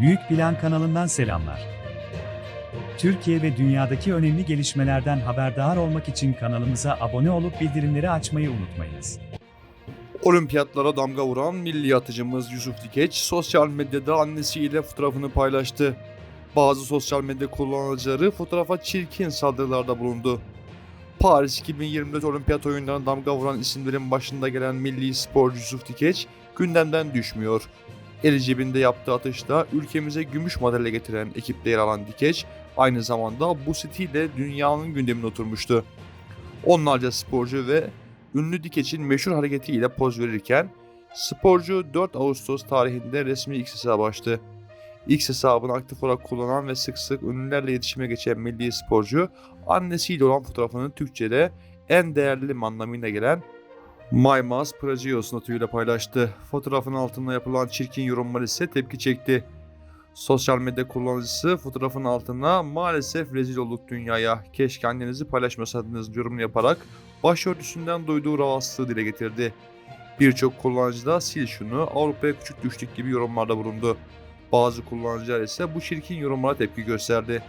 Büyük Plan kanalından selamlar. Türkiye ve dünyadaki önemli gelişmelerden haberdar olmak için kanalımıza abone olup bildirimleri açmayı unutmayınız. Olimpiyatlara damga vuran milli atıcımız Yusuf Dikeç sosyal medyada annesiyle fotoğrafını paylaştı. Bazı sosyal medya kullanıcıları fotoğrafa çirkin saldırılarda bulundu. Paris 2024 Olimpiyat oyunlarına damga vuran isimlerin başında gelen milli sporcu Yusuf Dikeç gündemden düşmüyor. Eli cebinde yaptığı atışta ülkemize gümüş madalya getiren ekipte yer alan Dikeç aynı zamanda bu setiyle dünyanın gündemine oturmuştu. Onlarca sporcu ve ünlü Dikeç'in meşhur hareketiyle poz verirken sporcu 4 Ağustos tarihinde resmi X hesabı açtı. X hesabını aktif olarak kullanan ve sık sık ünlülerle iletişime geçen milli sporcu annesiyle olan fotoğrafını Türkçe'de en değerli anlamına gelen Maymas Pragios notuyla paylaştı. Fotoğrafın altında yapılan çirkin yorumlar ise tepki çekti. Sosyal medya kullanıcısı fotoğrafın altına maalesef rezil olduk dünyaya. Keşke annenizi paylaşmasaydınız yorumunu yaparak başörtüsünden duyduğu rahatsızlığı dile getirdi. Birçok kullanıcı da sil şunu Avrupa'ya küçük düştük gibi yorumlarda bulundu. Bazı kullanıcılar ise bu çirkin yorumlara tepki gösterdi.